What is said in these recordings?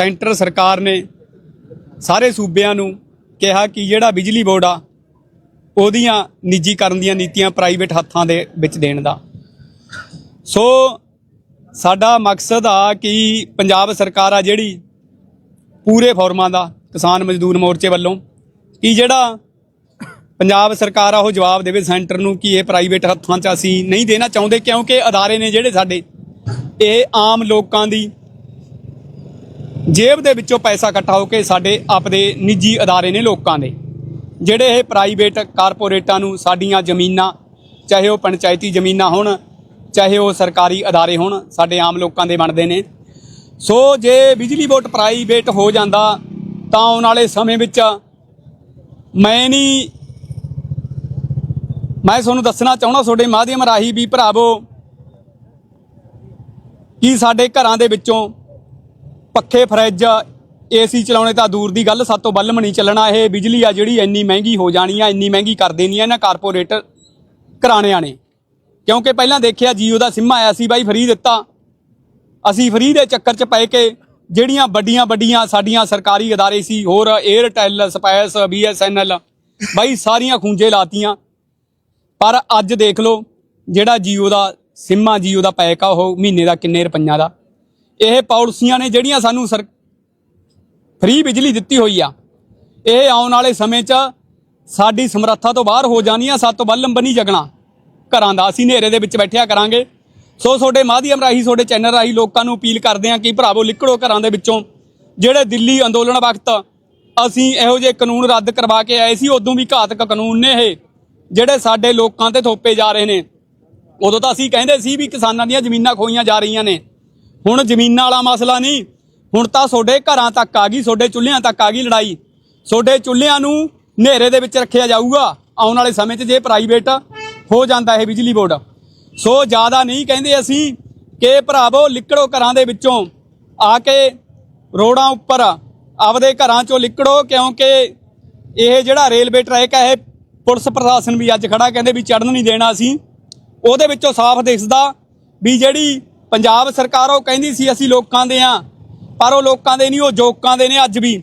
Centre ਸਰਕਾਰ ਨੇ ਸਾਰੇ ਸੂਬਿਆਂ ਨੂੰ ਕਿਹਾ ਕਿ ਜਿਹੜਾ ਬਿਜਲੀ ਬੋਰਡ ਆ, ਉਹਦੀਆਂ ਨਿੱਜੀਕਰਨ ਦੀਆਂ ਨੀਤੀਆਂ ਪ੍ਰਾਈਵੇਟ ਹੱਥਾਂ ਦੇ ਵਿੱਚ ਦੇਣ ਦਾ। ਸੋ ਸਾਡਾ ਮਕਸਦ ਆ ਕਿ ਪੰਜਾਬ ਸਰਕਾਰ ਆ ਜਿਹੜੀ ਪੂਰੇ ਫੋਰਮਾਂ ਦਾ ਕਿਸਾਨ ਮਜ਼ਦੂਰ ਮੋਰਚੇ ਵੱਲੋਂ ਕਿ ਜਿਹੜਾ ਪੰਜਾਬ ਸਰਕਾਰ ਆ, ਉਹ ਜਵਾਬ ਦੇਵੇ ਸੈਂਟਰ ਨੂੰ ਕਿ ਇਹ ਪ੍ਰਾਈਵੇਟ ਹੱਥਾਂ 'ਚ ਅਸੀਂ ਨਹੀਂ ਦੇਣਾ ਚਾਹੁੰਦੇ ਕਿਉਂਕਿ ਅਦਾਰੇ ਨੇ ਜਿਹੜੇ ਸਾਡੇ, ਇਹ ਆਮ ਲੋਕਾਂ ਦੀ ਜੇਬ ਦੇ ਵਿੱਚੋਂ ਪੈਸਾ ਇਕੱਠਾ ਹੋ ਕੇ ਸਾਡੇ ਆਪਦੇ ਨਿੱਜੀ ਅਦਾਰੇ ਨੇ ਲੋਕਾਂ ਦੇ। ਜਿਹੜੇ ਇਹ ਪ੍ਰਾਈਵੇਟ ਕਾਰਪੋਰੇਟਾਂ ਨੂੰ ਸਾਡੀਆਂ ਜ਼ਮੀਨਾਂ, ਚਾਹੇ ਉਹ ਪੰਚਾਇਤੀ ਜ਼ਮੀਨਾਂ ਹੋਣ, ਚਾਹੇ ਉਹ ਸਰਕਾਰੀ ਅਦਾਰੇ ਹੋਣ, ਸਾਡੇ ਆਮ ਲੋਕਾਂ ਦੇ ਬਣਦੇ ਨੇ। ਸੋ ਜੇ ਬਿਜਲੀ ਬੋਰਡ ਪ੍ਰਾਈਵੇਟ ਹੋ ਜਾਂਦਾ, ਤਾਂ ਆਉਣ ਵਾਲੇ ਸਮੇਂ ਵਿੱਚ ਮੈਂ ਨਹੀਂ, ਮੈਂ ਤੁਹਾਨੂੰ ਦੱਸਣਾ ਚਾਹੁੰਦਾ ਤੁਹਾਡੇ ਮਾਧਿਅਮ ਰਾਹੀਂ ਵੀ ਭਰਾਵੋ, ਕਿ ਸਾਡੇ ਘਰਾਂ ਦੇ ਵਿੱਚੋਂ ਪੱਖੇ ਫਰਿੱਜ ਏਸੀ ਚਲਾਉਣੇ ਤਾਂ ਦੂਰ ਦੀ ਗੱਲ, ਸਾਤੋਂ ਬੱਲਮ ਨਹੀਂ ਚੱਲਣਾ, ਇਹ ਬਿਜਲੀ ਆ ਜਿਹੜੀ ਇੰਨੀ ਮਹਿੰਗੀ ਹੋ ਜਾਣੀ ਆ, ਇੰਨੀ ਮਹਿੰਗੀ ਕਰ ਦੇਣੀ ਆ ਇਹਨਾਂ ਕਾਰਪੋਰੇਟ ਘਰਾਣਿਆਂ ਨੇ। ਕਿਉਂਕਿ ਪਹਿਲਾਂ ਦੇਖਿਆ ਜੀਓ ਦਾ ਸਿਮ ਆਇਆ ਸੀ ਬਾਈ, ਫਰੀ ਦਿੱਤਾ। ਅਸੀਂ ਫਰੀ ਦੇ ਚੱਕਰ 'ਚ ਪੈ ਕੇ ਜਿਹੜੀਆਂ ਵੱਡੀਆਂ ਵੱਡੀਆਂ ਸਾਡੀਆਂ ਸਰਕਾਰੀ ਅਦਾਰੇ ਸੀ, ਹੋਰ 에ਅਰਟੈਲ ਸਪੈਸ ਬੀਐਸਐਨਐਲ ਬਾਈ ਸਾਰੀਆਂ ਖੂੰਜੇ ਲਾਤੀਆਂ। ਪਰ ਅੱਜ ਦੇਖ ਲਓ, ਜਿਹੜਾ ਜੀਓ ਦਾ ਸਿਮ ਆ, ਜੀਓ ਦਾ ਪੈਕ ਆ, ਉਹ ਮਹੀਨੇ ਦਾ ਕਿੰਨੇ ਰੁਪਈਆਂ ਦਾ? ਇਹ ਪਾਲਿਸੀਆਂ ਨੇ ਜਿਹੜੀਆਂ ਸਾਨੂੰ ਸਰ ਫ੍ਰੀ ਬਿਜਲੀ ਦਿੱਤੀ ਹੋਈ ਆ, ਇਹ ਆਉਣ ਵਾਲੇ ਸਮੇਂ 'ਚ ਸਾਡੀ ਸਮਰੱਥਾ ਤੋਂ ਬਾਹਰ ਹੋ ਜਾਣੀਆਂ, ਸਾਤੋਂ ਬੱਲਮ ਬਣੀ ਜਗਣਾ। ਘਰਾਂ ਦਾ ਅਸੀਂ ਹਨੇਰੇ ਦੇ ਵਿੱਚ ਬੈਠਿਆ ਕਰਾਂਗੇ। ਸੋ ਤੁਹਾਡੇ ਮਾਧਿਅਮ ਰਾਹੀਂ, ਤੁਹਾਡੇ ਚੈਨਲ ਰਾਹੀਂ ਲੋਕਾਂ ਨੂੰ ਅਪੀਲ ਕਰਦੇ ਹਾਂ ਕਿ ਭਰਾਵੋ ਲਿਕੜੋ ਘਰਾਂ ਦੇ ਵਿੱਚੋਂ। ਜਿਹੜੇ ਦਿੱਲੀ ਅੰਦੋਲਨ ਵਕਤ ਅਸੀਂ ਇਹੋ ਜਿਹੇ ਕਾਨੂੰਨ ਰੱਦ ਕਰਵਾ ਕੇ ਆਏ ਸੀ, ਉਦੋਂ ਵੀ ਘਾਤਕ ਕਾਨੂੰਨ ਨੇ ਇਹ। ਜਿਹੜੇ ਸਾਡੇ ਲੋਕਾਂ ਤੇ ਥੋਪੇ ਜਾ ਰਹੇ ਨੇ, ਉਦੋਂ ਤਾਂ ਅਸੀਂ ਕਹਿੰਦੇ ਸੀ ਵੀ ਕਿਸਾਨਾਂ ਦੀਆਂ ਜ਼ਮੀਨਾਂ ਖੋਈਆਂ ਜਾ ਰਹੀਆਂ ਨੇ। ਹੁਣ ਜ਼ਮੀਨਾਂ ਵਾਲਾ ਮਸਲਾ ਨਹੀਂ। ਹੁਣ ਤਾਂ ਤੁਹਾਡੇ ਘਰਾਂ ਤੱਕ ਆ ਗਈ, ਤੁਹਾਡੇ ਚੁੱਲ੍ਹਿਆਂ ਤੱਕ ਆ ਗਈ ਲੜਾਈ। ਤੁਹਾਡੇ ਚੁੱਲ੍ਹਿਆਂ ਨੂੰ ਹਨੇਰੇ ਦੇ ਵਿੱਚ ਰੱਖਿਆ ਜਾਊਗਾ, ਆਉਣ ਵਾਲੇ ਸਮੇਂ 'ਚ ਜੇ ਪ੍ਰਾਈਵੇਟ ਹੋ ਜਾਂਦਾ ਇਹ ਬਿਜਲੀ ਬੋਰਡ। ਸੋ ਜ਼ਿਆਦਾ ਨਹੀਂ ਕਹਿੰਦੇ ਅਸੀਂ ਕਿ ਭਰਾਵੋ ਲਿਕੜੋ ਘਰਾਂ ਦੇ ਵਿੱਚੋਂ ਆ ਕੇ ਰੋਡਾਂ ਉੱਪਰ ਆਪਦੇ ਘਰਾਂ 'ਚੋਂ ਲਿਕੜੋ, ਕਿਉਂਕਿ ਇਹ ਜਿਹੜਾ ਰੇਲਵੇ ਟਰੈਕ ਹੈ, ਇਹ ਪੁਲਿਸ ਪ੍ਰਸ਼ਾਸਨ ਵੀ ਅੱਜ ਖੜਾ ਕਹਿੰਦੇ ਵੀ ਚੜਨ ਨਹੀਂ ਦੇਣਾ ਅਸੀਂ। ਉਹਦੇ ਵਿੱਚੋਂ ਸਾਫ਼ ਦਿਖਦਾ ਵੀ ਜਿਹੜੀ ਪੰਜਾਬ ਸਰਕਾਰ ਉਹ ਕਹਿੰਦੀ ਸੀ, ਅਸੀਂ ਲੋਕਾਂ ਦੇ ਆ ਪਰ ਉਹ ਲੋਕਾਂ ਦੇ ਨਹੀਂ, ਉਹ ਜੋਕਾਂ ਦੇ ਨੇ ਅੱਜ ਵੀ।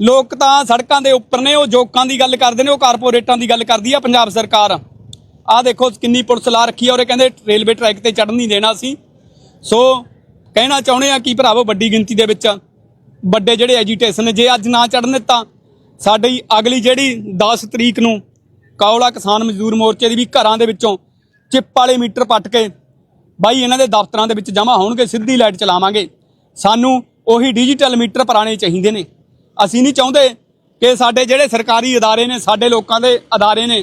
ਲੋਕ ਤਾਂ ਸੜਕਾਂ ਦੇ ਉੱਪਰ ਨੇ, ਉਹ ਜੋਕਾਂ ਦੀ ਗੱਲ ਕਰਦੇ ਨੇ, ਉਹ ਕਾਰਪੋਰੇਟਾਂ ਦੀ ਗੱਲ ਕਰਦੀ ਆ ਪੰਜਾਬ ਸਰਕਾਰ। ਆਹ ਦੇਖੋ ਕਿੰਨੀ ਪੁਲਿਸ ਲਾ ਰੱਖੀ ਆ ਔਰ ਇਹ ਕਹਿੰਦੇ ਰੇਲਵੇ ਟਰੈਕ ਤੇ ਚੜਨ ਨਹੀਂ ਦੇਣਾ ਸੀ ਸੋ ਕਹਿਣਾ ਚਾਹੁੰਦੇ ਆ ਕਿ ਭਰਾਵੋ ਵੱਡੀ ਗਿਣਤੀ ਦੇ ਵਿੱਚ ਵੱਡੇ ਜਿਹੜੇ ਐਜੀਟੇਸ਼ਨ ਨੇ, ਜੇ ਅੱਜ ਨਾ ਚੜਨ ਦਿੱਤਾ, ਸਾਡੀ ਅਗਲੀ ਜਿਹੜੀ 10 ਤਰੀਕ ਨੂੰ ਕੌਲਾ ਕਿਸਾਨ ਮਜ਼ਦੂਰ ਮੋਰਚੇ ਦੀ ਵੀ ਘਰਾਂ ਦੇ ਵਿੱਚੋਂ ਚਿੱਪ ਵਾਲੇ ਮੀਟਰ ਪੱਟ ਕੇ ਬਾਈ, ਇਹਨਾਂ ਦੇ ਦਫ਼ਤਰਾਂ ਦੇ ਵਿੱਚ ਜਮ੍ਹਾਂ ਹੋਣਗੇ, ਸਿੱਧੀ ਲਾਈਟ ਚਲਾਵਾਂਗੇ। ਸਾਨੂੰ ਉਹੀ ਡਿਜੀਟਲ ਮੀਟਰ ਪੁਰਾਣੇ ਚਾਹੀਦੇ ਨੇ। ਅਸੀਂ ਨਹੀਂ ਚਾਹੁੰਦੇ ਕਿ ਸਾਡੇ ਜਿਹੜੇ ਸਰਕਾਰੀ ਅਦਾਰੇ ਨੇ, ਸਾਡੇ ਲੋਕਾਂ ਦੇ ਅਦਾਰੇ ਨੇ,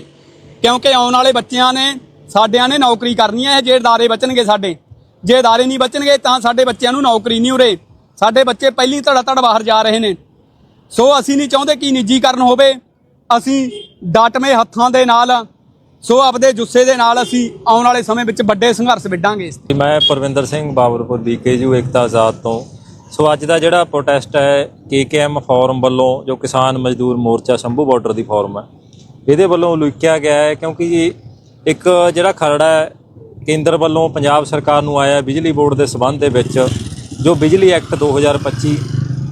ਕਿਉਂਕਿ ਆਉਣ ਵਾਲੇ ਬੱਚਿਆਂ ਨੇ, ਸਾਡਿਆਂ ਨੇ ਨੌਕਰੀ ਕਰਨੀ ਹੈ, ਜੇ ਅਦਾਰੇ ਬਚਣਗੇ ਸਾਡੇ। ਜੇ ਅਦਾਰੇ ਨਹੀਂ ਬਚਣਗੇ, ਤਾਂ ਸਾਡੇ ਬੱਚਿਆਂ ਨੂੰ ਨੌਕਰੀ ਨਹੀਂ ਉਰੇ। ਸਾਡੇ ਬੱਚੇ ਪਹਿਲੀ ਧੜਾ ਧੜ ਬਾਹਰ ਜਾ ਰਹੇ ਨੇ। ਸੋ ਅਸੀਂ ਨਹੀਂ ਚਾਹੁੰਦੇ ਕਿ ਨਿੱਜੀਕਰਨ ਹੋਵੇ। ਅਸੀਂ ਡਾਟਵੇਂ ਹੱਥਾਂ ਦੇ ਨਾਲ ਸੋ ਆਪਦੇ ਜੁੱਸੇ ਦੇ ਨਾਲ ਅਸੀਂ ਆਉਣ ਵਾਲੇ ਸਮੇਂ ਵਿੱਚ ਵੱਡੇ ਸੰਘਰਸ਼ ਵਿੱਢਾਂਗੇ ਇਸ ਤੇ। ਮੈਂ ਪਰਵਿੰਦਰ ਸਿੰਘ ਬਾਬਰਪੁਰ ਬੀਕੇਯੂ ਏਕਤਾ ਆਜ਼ਾਦ ਤੋਂ ਸੋ ਅੱਜ ਦਾ ਜਿਹੜਾ ਪ੍ਰੋਟੈਸਟ ਹੈ ਕੇਕੇਐਮ ਫੋਰਮ ਵੱਲੋਂ, ਜੋ ਕਿਸਾਨ ਮਜ਼ਦੂਰ ਮੋਰਚਾ ਸ਼ੰਭੂ ਬਾਰਡਰ ਦੀ ਫੋਰਮ ਹੈ, ਇਹਦੇ ਵੱਲੋਂ ਉਲੀਕਿਆ ਗਿਆ ਹੈ ਕਿਉਂਕਿ ਇੱਕ ਜਿਹੜਾ ਖਰੜਾ ਹੈ, ਕੇਂਦਰ ਵੱਲੋਂ ਪੰਜਾਬ ਸਰਕਾਰ ਨੂੰ ਆਇਆ ਬਿਜਲੀ ਬੋਰਡ ਦੇ ਸਬੰਧ ਦੇ ਵਿੱਚ, ਜੋ ਬਿਜਲੀ ਐਕਟ 2025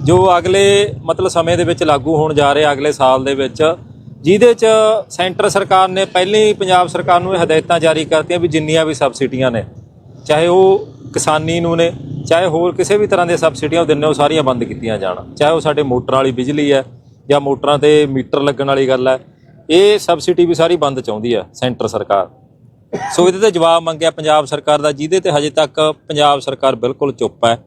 ਜੋ ਅਗਲੇ ਮਤਲਬ ਸਮੇਂ ਦੇ ਵਿੱਚ ਲਾਗੂ ਹੋਣ ਜਾ ਰਿਹਾ ਅਗਲੇ ਸਾਲ ਦੇ ਵਿੱਚ ਜਿਹਦੇ 'ਚ ਸੈਂਟਰ ਸਰਕਾਰ ਨੇ ਪਹਿਲਾਂ ਹੀ ਪੰਜਾਬ ਸਰਕਾਰ ਨੂੰ ਇਹ ਹਦਾਇਤਾਂ ਜਾਰੀ ਕਰਤੀਆਂ ਵੀ ਜਿੰਨੀਆਂ ਵੀ ਸਬਸਿਡੀਆਂ ਨੇ, ਚਾਹੇ ਉਹ ਕਿਸਾਨੀ ਨੂੰ ਨੇ, ਚਾਹੇ ਹੋਰ ਕਿਸੇ ਵੀ ਤਰ੍ਹਾਂ ਦੀਆਂ ਸਬਸਿਡੀਆਂ ਉਹ ਦਿੰਦੇ ਉਹ ਸਾਰੀਆਂ ਬੰਦ ਕੀਤੀਆਂ ਜਾਣ। ਚਾਹੇ ਉਹ ਸਾਡੇ ਮੋਟਰਾਂ ਵਾਲੀ ਬਿਜਲੀ ਹੈ ਜਾਂ ਮੋਟਰਾਂ ਤੇ ਮੀਟਰ ਲੱਗਣ ਵਾਲੀ ਗੱਲ ਹੈ, ਇਹ ਸਬਸਿਡੀ ਵੀ ਸਾਰੀ ਬੰਦ ਚਾਹੁੰਦੀ ਹੈ ਸੈਂਟਰ ਸਰਕਾਰ। ਸੋ ਇਹਦੇ ਤੇ ਜਵਾਬ ਮੰਗਿਆ ਪੰਜਾਬ ਸਰਕਾਰ ਦਾ, ਜਿਹਦੇ ਤੇ ਹਜੇ ਤੱਕ ਪੰਜਾਬ ਸਰਕਾਰ ਬਿਲਕੁਲ ਚੁੱਪ ਹੈ।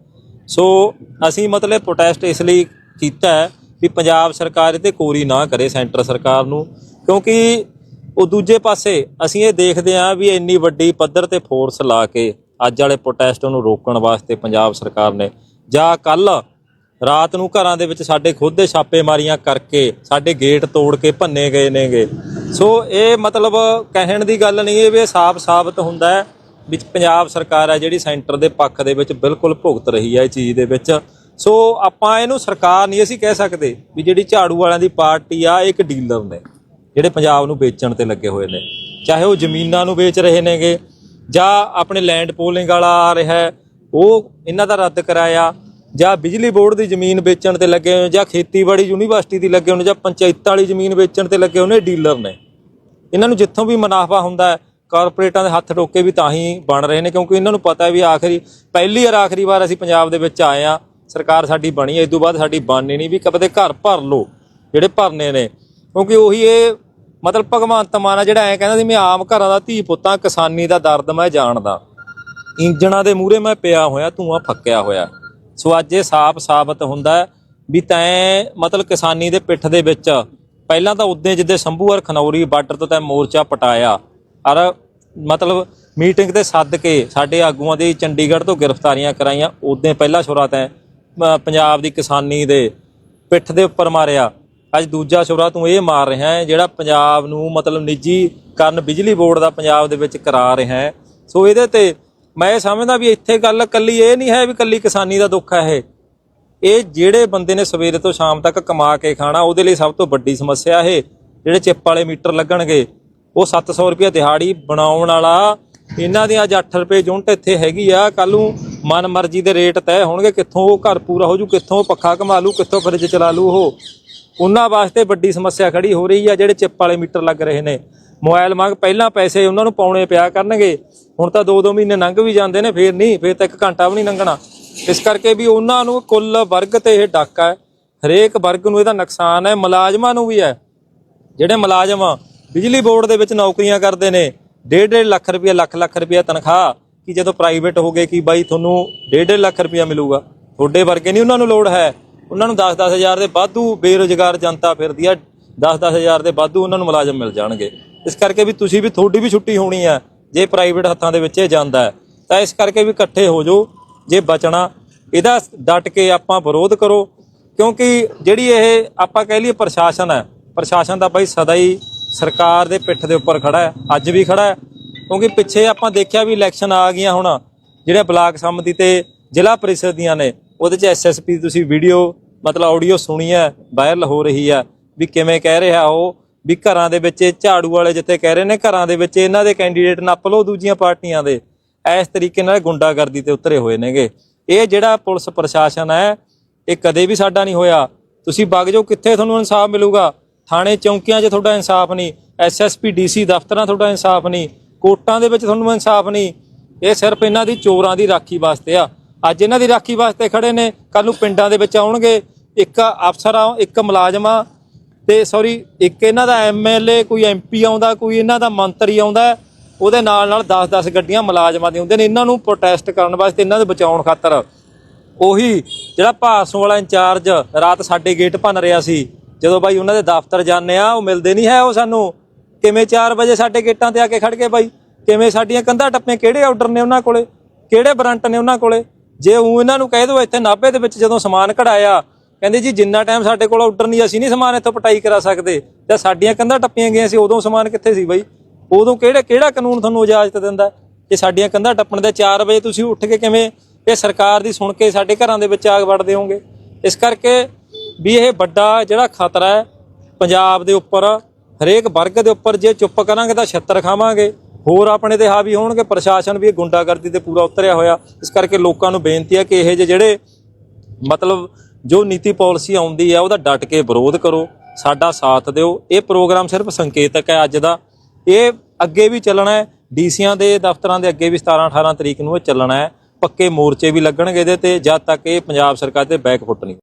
ਸੋ ਅਸੀਂ ਮਤਲਬ ਪ੍ਰੋਟੈਸਟ ਇਸ ਲਈ ਕੀਤਾ ਹੈ ਵੀ ਪੰਜਾਬ ਸਰਕਾਰ ਇਹ ਕੋਰੀ ਨਾ ਕਰੇ ਸੈਂਟਰ ਸਰਕਾਰ ਨੂੰ, ਕਿਉਂਕਿ ਉਹ ਦੂਜੇ ਪਾਸੇ ਅਸੀਂ ਇਹ ਦੇਖਦੇ ਹਾਂ ਵੀ ਇੰਨੀ ਵੱਡੀ ਪੱਧਰ ਤੇ ਫੋਰਸ ਲਾ ਕੇ ਅੱਜ ਵਾਲੇ ਪ੍ਰੋਟੈਸਟ ਨੂੰ ਰੋਕਣ ਵਾਸਤੇ ਪੰਜਾਬ ਸਰਕਾਰ ਨੇ ਜਾਂ ਕੱਲ ਰਾਤ ਨੂੰ ਘਰਾਂ ਦੇ ਵਿੱਚ ਸਾਡੇ ਖੁਦ ਦੇ ਛਾਪੇਮਾਰੀਆਂ ਕਰਕੇ ਸਾਡੇ ਗੇਟ ਤੋੜ ਕੇ ਭੰਨੇ ਗਏ ਨੇਗੇ। ਸੋ ਇਹ ਮਤਲਬ ਕਹਿਣ ਦੀ ਗੱਲ ਨਹੀਂ, ਇਹ ਵੀ ਇਹ ਸਾਫ਼ ਸਾਬਤ ਹੁੰਦਾ ਹੈ ਵੀ ਪੰਜਾਬ ਸਰਕਾਰ ਹੈ ਜਿਹੜੀ ਸੈਂਟਰ ਦੇ ਪੱਖ ਦੇ ਵਿੱਚ ਬਿਲਕੁਲ ਭੁਗਤ ਰਹੀ ਹੈ ਇਹ ਚੀਜ਼ ਦੇ ਵਿੱਚ। ਸੋ ਆਪਾਂ ਇਹਨੂੰ ਸਰਕਾਰ ਨਹੀਂ ਅਸੀਂ ਕਹਿ ਸਕਦੇ ਵੀ ਜਿਹੜੀ ਝਾੜੂ ਵਾਲਿਆਂ ਦੀ ਪਾਰਟੀ ਆ, ਇਹ ਇੱਕ ਡੀਲਰ ਨੇ, ਜਿਹੜੇ ਪੰਜਾਬ ਨੂੰ ਵੇਚਣ ਤੇ ਲੱਗੇ ਹੋਏ ਨੇ। ਚਾਹੇ ਉਹ ਜ਼ਮੀਨਾਂ ਨੂੰ ਵੇਚ ਰਹੇ ਨੇਗੇ ਜਾਂ ਆਪਣੇ ਲੈਂਡ ਪੋਲਿੰਗ ਵਾਲਾ ਆ ਰਿਹਾ ਉਹ ਇਹਨਾਂ ਦਾ ਰੱਦ ਕਰਾਇਆ। ਜਾਂ ਬਿਜਲੀ ਬੋਰਡ ਦੀ ਜ਼ਮੀਨ ਵੇਚਣ ਤੇ ਲੱਗੇ ਹੋਏ ਜਾਂ ਖੇਤੀਬਾੜੀ ਯੂਨੀਵਰਸਿਟੀ ਦੀ ਲੱਗੇ ਹੋਏ ਜਾਂ ਪੰਚਾਇਤਾਂ ਵਾਲੀ ਜ਼ਮੀਨ ਵੇਚਣ ਤੇ ਲੱਗੇ ਹੋਏ ਡੀਲਰ ਨੇ। ਇਹਨਾਂ ਨੂੰ ਜਿੱਥੋਂ ਵੀ ਮੁਨਾਫਾ ਹੁੰਦਾ ਹੈ, ਕਾਰਪੋਰੇਟਾਂ ਦੇ ਹੱਥ ਟੋਕੇ ਵੀ ਤਾਂ ਹੀ ਬਣ ਰਹੇ ਨੇ, ਕਿਉਂਕਿ ਇਹਨਾਂ ਨੂੰ ਪਤਾ ਹੈ ਵੀ ਆਖਰੀ, ਪਹਿਲੀ ਵਾਰ ਆਖਰੀ ਵਾਰ ਅਸੀਂ ਪੰਜਾਬ ਦੇ ਵਿੱਚ ਆਏ ਆ ਸਰਕਾਰ ਸਾਡੀ ਬਣੀ ਹੈ, ਇਸ ਤੋਂ ਬਾਅਦ ਸਾਡੀ ਬਣਨੀ ਨਹੀਂ ਵੀ ਕਦੇ ਘਰ ਭਰ ਲੋ ਜਿਹੜੇ ਭਰਨੇ ਨੇ। ਕਿਉਂਕਿ ਉਹੀ ਇਹ ਮਤਲਬ ਭਗਵੰਤ ਮਾਨ ਆ ਜਿਹੜਾ ਐ ਕਹਿੰਦਾ ਸੀ, ਮੈਂ ਆਮ ਘਰਾਂ ਦਾ ਧੀ ਪੁੱਤਾਂ ਕਿਸਾਨੀ ਦਾ ਦਰਦ ਮੈਂ ਜਾਣਦਾ। ਇੰਜਣਾਂ ਦੇ ਮੂਹਰੇ ਮੈਂ ਪਿਆ ਹੋਇਆ, ਧੂਆਂ ਫੱਕਿਆ ਹੋਇਆ। ਸੋ ਅੱਜ ਇਹ ਸਾਫ਼ ਸਾਬਤ ਹੁੰਦਾ ਵੀ ਤੈਂ ਮਤਲਬ ਕਿਸਾਨੀ ਦੇ ਪਿੱਠ ਦੇ ਵਿੱਚ, ਪਹਿਲਾਂ ਤਾਂ ਉਦੋਂ ਜਿੱਦੇ ਸੰਭੂ ਔਰ ਖਨੌਰੀ ਬਾਰਡਰ ਤੋਂ ਤੈਂ ਮੋਰਚਾ ਪਟਾਇਆ। ਔਰ ਮਤਲਬ ਮੀਟਿੰਗ ਤੇ ਸੱਦ ਕੇ ਸਾਡੇ ਆਗੂਆਂ ਦੀ ਚੰਡੀਗੜ੍ਹ ਤੋਂ ਗ੍ਰਿਫਤਾਰੀਆਂ ਕਰਾਈਆਂ ਉਦੋਂ ਪਹਿਲਾਂ ਛੁਰਾ ਤੈਂ ਪੰਜਾਬ ਦੀ ਕਿਸਾਨੀ ਦੇ ਪਿੱਠ ਦੇ ਉੱਪਰ ਮਾਰਿਆ। ਅੱਜ ਦੂਜਾ ਛੁਰਾ ਤੂੰ ਇਹ ਮਾਰ ਰਿਹਾ ਹੈ, ਜਿਹੜਾ ਪੰਜਾਬ ਨੂੰ ਮਤਲਬ ਨਿੱਜੀ ਕਰਨ ਬਿਜਲੀ ਬੋਰਡ ਦਾ ਪੰਜਾਬ ਦੇ ਵਿੱਚ ਕਰਾ ਰਿਹਾ ਹੈ। ਸੋ ਇਹਦੇ ਤੇ ਮੈਂ ਇਹ ਸਮਝਦਾ ਵੀ ਇੱਥੇ ਗੱਲ ਕੱਲੀ ਇਹ ਨਹੀਂ ਹੈ ਵੀ ਕੱਲੀ ਕਿਸਾਨੀ ਦਾ ਦੁੱਖ ਹੈ ਇਹ। ਇਹ ਜਿਹੜੇ ਬੰਦੇ ਨੇ ਸਵੇਰੇ ਤੋਂ ਸ਼ਾਮ ਤੱਕ ਕਮਾ ਕੇ ਖਾਣਾ, ਉਹਦੇ ਲਈ ਸਭ ਤੋਂ ਵੱਡੀ ਸਮੱਸਿਆ ਇਹ, ਜਿਹੜੇ ਚਿੱਪ ਵਾਲੇ ਮੀਟਰ ਲੱਗਣਗੇ, ਉਹ 700 ਰੁਪਏ ਦਿਹਾੜੀ ਬਣਾਉਣ ਵਾਲਾ, ਇਹਨਾਂ ਦੀ ਅੱਜ 8 ਰੁਪਏ ਯੂਨਿਟ ਇੱਥੇ ਹੈਗੀ ਆ। ਕੱਲ ਨੂੰ ਮਨ ਮਰਜ਼ੀ ਦੇ ਰੇਟ ਤੈਅ ਹੋਣਗੇ, ਕਿੱਥੋਂ ਉਹ ਘਰ ਪੂਰਾ ਹੋ ਜੂ, ਕਿੱਥੋਂ ਉਹ ਪੱਖਾ ਕਮਾ ਲੂ, ਕਿੱਥੋਂ ਫਰਿੱਜ ਚਲਾ ਲੂ ਉਹ। ਉਹਨਾਂ ਵਾਸਤੇ ਵੱਡੀ ਸਮੱਸਿਆ ਖੜੀ ਹੋ ਰਹੀ ਆ, ਜਿਹੜੇ ਚਿੱਪ ਵਾਲੇ ਮੀਟਰ ਲੱਗ ਰਹੇ ਨੇ। ਮੋਬਾਈਲ ਮੰਗ ਪਹਿਲਾਂ ਪੈਸੇ ਉਹਨਾਂ ਨੂੰ ਪਾਉਣੇ ਪਿਆ ਕਰਨਗੇ, ਹੁਣ ਤਾਂ 2-2 ਮਹੀਨੇ ਲੰਘ ਵੀ ਜਾਂਦੇ ਨੇ, ਫੇਰ ਨਹੀਂ, ਫੇਰ ਤਾਂ ਇੱਕ ਘੰਟਾ ਵੀ ਨਹੀਂ ਲੰਘਣਾ। ਇਸ ਕਰਕੇ ਵੀ ਉਹਨਾਂ ਨੂੰ ਕੁੱਲ ਵਰਗ ਤੇ ਇਹ ਡਾਕਾ ਹੈ ਹਰੇਕ ਵਰਗ ਨੂੰ ਇਹਦਾ ਨੁਕਸਾਨ ਹੈ, ਮੁਲਾਜ਼ਮਾਂ ਨੂੰ ਵੀ ਹੈ। ਜਿਹੜੇ ਮੁਲਾਜ਼ਮ ਬਿਜਲੀ ਬੋਰਡ ਦੇ ਵਿੱਚ ਨੌਕਰੀਆਂ ਕਰਦੇ ਨੇ 1.5 ਲੱਖ ਰੁਪਏ ਲੱਖ ਲੱਖ ਰੁਪਏ ਤਨਖਾਹ। ਕਿ ਜਦੋਂ ਪ੍ਰਾਈਵੇਟ ਹੋ ਗਏ ਕਿ ਬਾਈ ਤੁਹਾਨੂੰ 1.5 ਲੱਖ ਰੁਪਇਆ ਮਿਲੂਗਾ, ਤੁਹਾਡੇ ਵਰਗੇ ਨਹੀਂ ਉਹਨਾਂ ਨੂੰ ਲੋੜ ਹੈ। ਉਹਨਾਂ ਨੂੰ 10-10 ਹਜ਼ਾਰ ਦੇ ਵਾਧੂ ਬੇਰੁਜ਼ਗਾਰ ਜਨਤਾ ਫਿਰਦੀ ਆ 10-10 ਹਜ਼ਾਰ ਦੇ ਵਾਧੂ ਉਹਨਾਂ ਨੂੰ ਮੁਲਾਜ਼ਮ ਮਿਲ ਜਾਣਗੇ। ਇਸ ਕਰਕੇ ਵੀ ਤੁਸੀਂ ਵੀ ਤੁਹਾਡੀ ਵੀ ਛੁੱਟੀ ਹੋਣੀ ਆ, ਜੇ ਪ੍ਰਾਈਵੇਟ ਹੱਥਾਂ ਦੇ ਵਿੱਚ ਇਹ ਜਾਂਦਾ ਹੈ। ਤਾਂ ਇਸ ਕਰਕੇ ਵੀ ਇਕੱਠੇ ਹੋ ਜਾਓ, ਜੇ ਬਚਣਾ। ਇਹਦਾ ਡਟ ਕੇ ਆਪਾਂ ਵਿਰੋਧ ਕਰੋ, ਕਿਉਂਕਿ ਜਿਹੜੀ ਇਹ ਆਪਾਂ ਕਹਿ ਲਈਏ ਪ੍ਰਸ਼ਾਸਨ ਹੈ, ਪ੍ਰਸ਼ਾਸਨ ਦਾ ਬਾਈ ਸਦਾ ਹੀ ਸਰਕਾਰ ਦੇ ਪਿੱਠ ਦੇ ਉੱਪਰ ਖੜਾ ਹੈ, ਅੱਜ ਵੀ ਖੜਾ ਹੈ। ਕਿਉਂਕਿ ਪਿੱਛੇ ਆਪਾਂ ਦੇਖਿਆ ਵੀ ਇਲੈਕਸ਼ਨ ਆ ਗਈਆਂ ਹੁਣ, ਜਿਹੜੇ ਬਲਾਕ ਸੰਮਤੀ ਤੇ ਜ਼ਿਲ੍ਹਾ ਪਰਿਸ਼ਦ ਦੀਆਂ ਨੇ, ਉਹਦੇ ਚ ਐਸਐਸਪੀ ਤੁਸੀਂ ਵੀਡੀਓ ਮਤਲਬ ਆਡੀਓ ਸੁਣੀ ਹੈ ਵਾਇਰਲ ਹੋ ਰਹੀ ਹੈ, ਵੀ ਕਿਵੇਂ ਕਹਿ ਰਿਹਾ ਉਹ, ਵੀ ਘਰਾਂ ਦੇ ਵਿੱਚ ਝਾੜੂ ਵਾਲੇ ਜਿੱਥੇ ਕਹਿ ਰਹੇ ਨੇ, ਘਰਾਂ ਦੇ ਵਿੱਚ ਇਹਨਾਂ ਦੇ ਕੈਂਡੀਡੇਟ ਨੱਪ ਲਓ ਦੂਜੀਆਂ ਪਾਰਟੀਆਂ ਦੇ, ਇਸ ਤਰੀਕੇ ਨਾਲ ਗੁੰਡਾਗਰਦੀ ਤੇ ਉਤਰੇ ਹੋਏ ਨੇਗੇ। ਇਹ ਜਿਹੜਾ ਪੁਲਿਸ ਪ੍ਰਸ਼ਾਸਨ ਹੈ, ਇਹ ਕਦੇ ਵੀ ਸਾਡਾ ਨਹੀਂ ਹੋਇਆ। ਤੁਸੀਂ ਵਗ ਜਾਓ, ਕਿੱਥੇ ਤੁਹਾਨੂੰ ਇਨਸਾਫ ਮਿਲੂਗਾ? ਥਾਣੇ ਚੌਂਕੀਆਂ 'ਚ ਤੁਹਾਡਾ ਇਨਸਾਫ ਨਹੀਂ ਐਸਐਸਪੀ ਡੀਸੀ ਦਫ਼ਤਰਾਂ ਤੁਹਾਡਾ ਇਨਸਾਫ ਨਹੀਂ ਕੋਟਾਂ ਦੇ ਵਿੱਚ ਤੁਹਾਨੂੰ ਇਨਸਾਫ ਨਹੀਂ, ਇਹ ਸਿਰਫ ਇਹਨਾਂ ਦੀ ਚੋਰਾਂ ਦੀ ਰਾਖੀ ਵਾਸਤੇ ਆ। ਅੱਜ ਇਹਨਾਂ ਦੀ ਰਾਖੀ ਵਾਸਤੇ ਖੜੇ ਨੇ ਕੱਲ ਨੂੰ ਪਿੰਡਾਂ ਦੇ ਵਿੱਚ ਆਉਣਗੇ, ਇੱਕ ਅਫਸਰ ਆ, ਇੱਕ ਮੁਲਾਜ਼ਮ ਆ, ਤੇ ਸੌਰੀ ਇੱਕ ਇਹਨਾਂ ਦਾ ਐਮਐਲਏ ਕੋਈ ਐਮਪੀ ਆਉਂਦਾ, ਕੋਈ ਇਹਨਾਂ ਦਾ ਮੰਤਰੀ ਆਉਂਦਾ, ਉਹਦੇ ਨਾਲ ਨਾਲ 10-10 ਗੱਡੀਆਂ ਮੁਲਾਜ਼ਮਾਂ ਦੀਆਂ ਹੁੰਦੀਆਂ ਨੇ, ਇਹਨਾਂ ਨੂੰ ਪ੍ਰੋਟੈਸਟ ਕਰਨ ਵਾਸਤੇ ਇਹਨਾਂ ਦੇ ਬਚਾਉਣ ਖਾਤਰ। ਉਹੀ ਜਿਹੜਾ ਭਾਸੋਂ ਵਾਲਾ ਇੰਚਾਰਜ ਰਾਤ ਸਾਡੇ ਗੇਟ ਭੰਨ ਰਿਹਾ ਸੀ, ਜਦੋਂ ਬਾਈ ਉਹਨਾਂ ਦੇ ਦਫ਼ਤਰ ਜਾਂਦੇ ਆ, ਉਹ ਮਿਲਦੇ ਨਹੀਂ ਹੈ ਉਹ ਸਾਨੂੰ। ਕਿਵੇਂ 4 ਵਜੇ ਸਾਡੇ ਗੇਟਾਂ ਤੇ ਆ ਕੇ ਖੜ ਗਏ ਬਾਈ? ਕਿਵੇਂ ਸਾਡੀਆਂ ਕੰਧਾਂ ਟੱਪੀਆਂ? ਕਿਹੜੇ ਆਰਡਰ ਨੇ ਉਹਨਾਂ ਕੋਲੇ? ਕਿਹੜੇ ਬਰੰਟ ਨੇ ਉਹਨਾਂ ਕੋਲੇ? ਜੇ ਉਹ ਇਹਨਾਂ ਨੂੰ ਕਹਿ ਦੋ ਇੱਥੇ ਨਾਭੇ ਦੇ ਵਿੱਚ ਜਦੋਂ ਸਮਾਨ ਕਢਾਇਆ, ਕਹਿੰਦੇ ਜੀ ਜਿੰਨਾ ਟਾਈਮ ਸਾਡੇ ਕੋਲ ਆਰਡਰ ਨਹੀਂ, ਅਸੀਂ ਨਹੀਂ ਸਮਾਨ ਇੱਥੋਂ ਪਟਾਈ ਕਰਾ ਸਕਦੇ। ਤੇ ਸਾਡੀਆਂ ਕੰਧਾਂ ਟੱਪੀਆਂ ਗਈਆਂ ਸੀ, ਉਦੋਂ ਸਮਾਨ ਕਿੱਥੇ ਸੀ ਬਾਈ? ਉਦੋਂ ਕਿਹੜੇ ਕਿਹੜਾ ਕਾਨੂੰਨ ਤੁਹਾਨੂੰ ਇਜਾਜ਼ਤ ਦਿੰਦਾ ਹੈ? ਸਾਡੀਆਂ ਕੰਧਾਂ ਟੱਪਣ ਦੇ 4 ਵਜੇ ਤੁਸੀਂ ਉੱਠ ਕੇ ਕਿਵੇਂ ਇਹ ਸਰਕਾਰ ਦੀ ਸੁਣ ਕੇ ਸਾਡੇ ਘਰਾਂ ਦੇ ਵਿੱਚ ਆਗ ਵੜਦੇ ਹੋਗੇ ਇਸ ਕਰਕੇ ਵੀ ਇਹ ਵੱਡਾ ਜਿਹੜਾ ਖਤਰਾ ਹੈ ਪੰਜਾਬ ਦੇ ਉੱਪਰ ਹਰੇਕ ਵਰਗ ਦੇ ਉੱਪਰ ਜੇ ਚੁੱਪ ਕਰਾਂਗੇ ਤਾਂ ਛੱਤਰ ਖਾਵਾਂਗੇ। ਹੋਰ ਆਪਣੇ ਤੇ ਹਾਵੀ ਹੋਣਗੇ, ਪ੍ਰਸ਼ਾਸਨ ਵੀ ਗੁੰਡਾਗਰਦੀ ਤੇ ਪੂਰਾ ਉਤਰਿਆ ਹੋਇਆ। ਇਸ ਕਰਕੇ ਲੋਕਾਂ ਨੂੰ ਬੇਨਤੀ ਹੈ ਕਿ ਇਹ ਜਿਹੇ ਜਿਹੜੇ ਮਤਲਬ ਜੋ ਨੀਤੀ ਪਾਲਿਸੀ ਆਉਂਦੀ ਹੈ ਉਹਦਾ ਡਟ ਕੇ ਵਿਰੋਧ ਕਰੋ। ਸਾਡਾ ਸਾਥ ਦਿਓ। ਇਹ ਪ੍ਰੋਗਰਾਮ ਸਿਰਫ ਸੰਕੇਤਕ ਹੈ ਅੱਜ ਦਾ। ਇਹ ਅੱਗੇ ਵੀ ਚੱਲਣਾ ਹੈ। ਡੀਸੀਆਂ ਦੇ, ਦਫ਼ਤਰਾਂ ਦੇ ਅੱਗੇ ਵੀ 17 18 ਤਰੀਕ ਨੂੰ ਇਹ ਚੱਲਣਾ ਹੈ। ਪੱਕੇ ਮੋਰਚੇ ਵੀ ਲੱਗਣਗੇ ਇਹਦੇ ਤੇ, ਜਦ ਤੱਕ ਇਹ ਪੰਜਾਬ ਸਰਕਾਰ ਤੇ ਬੈਕ ਫੁੱਟ ਨਹੀਂ।